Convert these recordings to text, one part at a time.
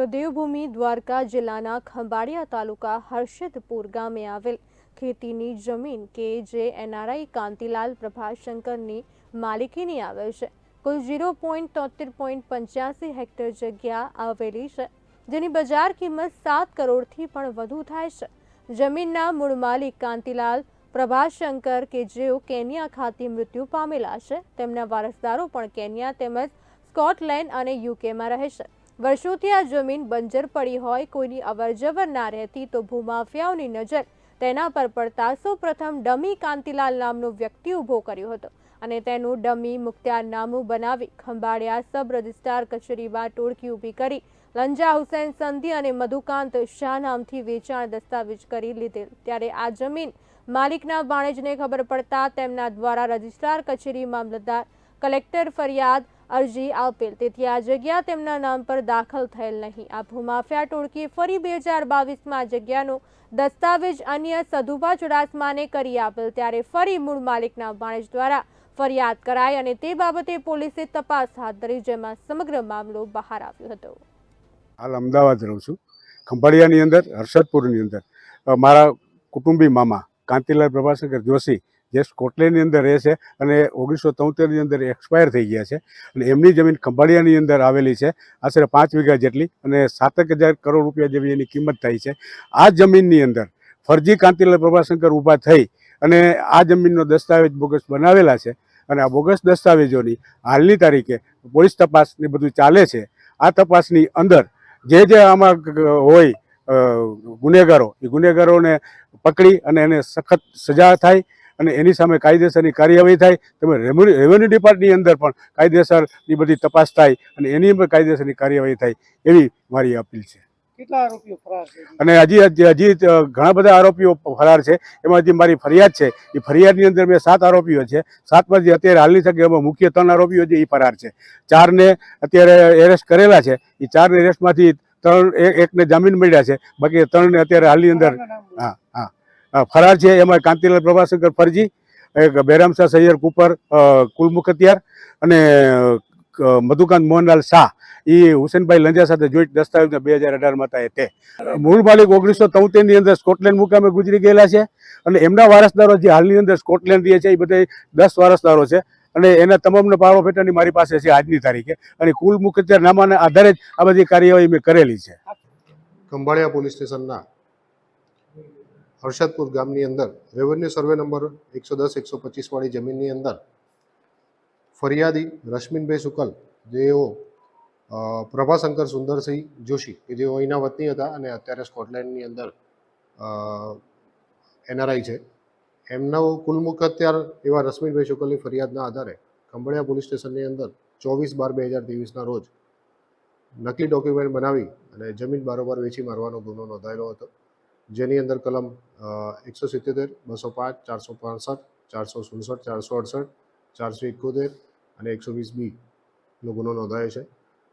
તો દેવભૂમિ દ્વારકા જિલ્લાના ખંભાળિયા તાલુકા હર્ષદપુર ગામે આવેલ ખેતીની જમીન કે જે એનઆરઆઈ કાંતિલાલ પ્રભાશંકરની માલિકીની આવેલ છે. કુલ ઝીરો પોઈન્ટ તોતેર પોઈન્ટ પંચ્યાસી હેક્ટર જગ્યા આવેલી છે, જેની બજાર કિંમત સાત કરોડથી પણ વધુ થાય છે. જમીનના મૂળ માલિક કાંતિલાલ પ્રભાશંકર કે જેઓ કેન્યા ખાતે મૃત્યુ પામેલા છે, તેમના વારસદારો પણ કેન્યા તેમજ સ્કોટલેન્ડ અને યુકેમાં રહે છે. વર્ષોથી આ જમીન બંજર પડી હોય, કોઈની અવરજવર ના રહેતી, તો ભૂમાફિયાઓની નજર તેના પર પડતા. સૌપ્રથમ ડમી કાંતિલાલ નામનો વ્યક્તિ ઊભો કર્યો હતો અને તેનું ડમી મુખ્તારનામું બનાવી ખંભાળિયા સબ રજિસ્ટ્રાર કચેરીમાં ટોળકી ઊભી કરી લંજા હુસેન સંધી અને મધુકાંત શાહ નામથી વેચાણ દસ્તાવેજ કરી લીધેલ. ત્યારે આ જમીન માલિકના વાણિજને ખબર પડતા તેમના દ્વારા રજિસ્ટ્રાર કચેરી મામલતદાર કલેક્ટર ફરિયાદ અરજી આપેલ. તેથી આ જગ્યા તેમના નામ પર દાખલ થયેલ નહીં. આ ભૂમાફિયા ટોળકીએ ફરી બે હજાર બાવીસમાં આ જગ્યાનો દસ્તાવેજ અન્ય સધુભા ચુડાસમાને કરી આપેલ. ત્યારે ફરી મૂળ માલિકના વાણિજ દ્વારા ફરિયાદ કરાઈ અને તે બાબતે પોલીસે તપાસ હાથ ધરી, જેમાં સમગ્ર મામલો બહાર આવ્યો હતો. હાલ અમદાવાદ રહું છું. ખંભાળિયાની અંદર, હર્ષદપુરની અંદર મારા કુટુંબી મામા કાંતિલાલ પ્રભાશંકર જોશી જે સ્કોટલેન્ડની અંદર રહે છે અને ઓગણીસો તોતેરની અંદર એક્સપાયર થઈ ગયા છે. અને એમની જમીન ખંભાળિયાની અંદર આવેલી છે. આશરે પાંચ વીઘા જેટલી અને સાતેક હજાર કરોડ રૂપિયા જેવી એની કિંમત થાય છે. આ જમીનની અંદર ફરજી કાંતિલાલ પ્રભાશંકર ઊભા થઈ અને આ જમીનનો દસ્તાવેજ બોગસ બનાવેલા છે અને આ બોગસ દસ્તાવેજોની હાલની તારીખે પોલીસ તપાસ ને બધું ચાલે છે. આ તપાસની અંદર જે જે આમાં હોય ગુનેગારો, એ ગુનેગારોને પકડી અને એને સખત સજા થાય અને એની સામે કાયદેસરની કાર્યવાહી થાય તેમજ રેવન્યુ રેવન્યુ ડિપાર્ટની અંદર પણ કાયદેસરની બધી તપાસ થાય અને એની પણ કાયદેસરની કાર્યવાહી થાય એવી મારી અપીલ છે. અને હજી હજી ઘણા બધા આરોપીઓ ફરાર છે. એમાં જે મારી ફરિયાદ છે. એ ફરિયાદની અંદર મેં સાત આરોપીઓ છે. સાતમાંથી અત્યારે હાલની તકે એમાં મુખ્ય ત્રણ આરોપીઓ છે એ ફરાર છે. ચારને અત્યારે એરેસ્ટ કરેલા છે. એ ચારને એરેસ્ટમાંથી ત્રણ એકને જામીન મળ્યા છે. બાકી ત્રણને અત્યારે હાલની અંદર હા હા, ફરાર છે. એમાં કાંતિલાલ પ્રભાશંકર ફરજી બહેરામશાહ સૈયર કુપર કુલમુખત્યાર અને મધુકાંત મોહનલાલ શાહ. એ હુસેનભાઈ લંજા સાથે જોઈન્ટ દસ્તાવેજ બે હજાર અઢારમાં એ તે. મૂળ માલિક ઓગણીસો તોતેરની અંદર સ્કોટલેન્ડ મુકામે ગુજરી ગયેલા છે અને એમના વારસદારો જે હાલની અંદર સ્કોટલેન્ડ રહે છે એ બધા દસ વારસદારો છે અને એના તમામનો પારો પેટાની મારી પાસે છે આજની તારીખે. અને કુલ મુખત્યાર નામાના આધારે જ આ બધી કાર્યવાહી મેં કરેલી છે. ખંભાળિયા પોલીસ સ્ટેશનના હર્ષદપુર ગામની અંદર રેવન્યુ સર્વે નંબર એકસો દસ, એકસો પચીસવાળી જમીનની અંદર ફરિયાદી રશ્મિનભાઈ શુકલ જેઓ પ્રભાશંકર સુંદરસિંહ જોશી, કે જેઓ અહીંના વતની હતા અને અત્યારે સ્કોટલેન્ડની અંદર એનઆરઆઈ છે. એમનો કુલ મુખત્યાર એવા રશ્મિનભાઈ શુકલની ફરિયાદના આધારે ખંભળિયા પોલીસ સ્ટેશનની અંદર ચોવીસ બાર બે હજાર ત્રેવીસના રોજ નકલી ડોક્યુમેન્ટ બનાવી અને જમીન બારોબાર વેચી મારવાનો ગુનો નોંધાયેલો હતો. જેની અંદર કલમ એકસો સિત્તેર બસો પાંચ, ચારસો પાંસઠ, ચારસો સુડસઠ, ચારસો અડસઠ, ચારસો એકોતેર અને એકસો વીસ બીનો ગુનો નોંધાયો છે.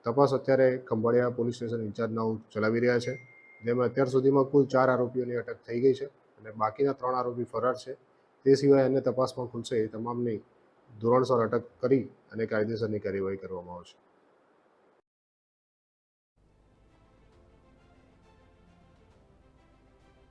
તપાસ અત્યારે ખંભાળિયા પોલીસ સ્ટેશન ઇન્ચાર્જ નાઓ ચલાવી રહ્યા છે. જેમાં અત્યાર સુધીમાં કુલ ચાર આરોપીઓની અટક થઈ ગઈ છે અને બાકીના ત્રણ આરોપી ફરાર છે. તે સિવાય અન્ય તપાસમાં ખુલશે એ તમામની ધોરણસર અટક કરી અને કાયદેસરની કાર્યવાહી કરવામાં આવશે.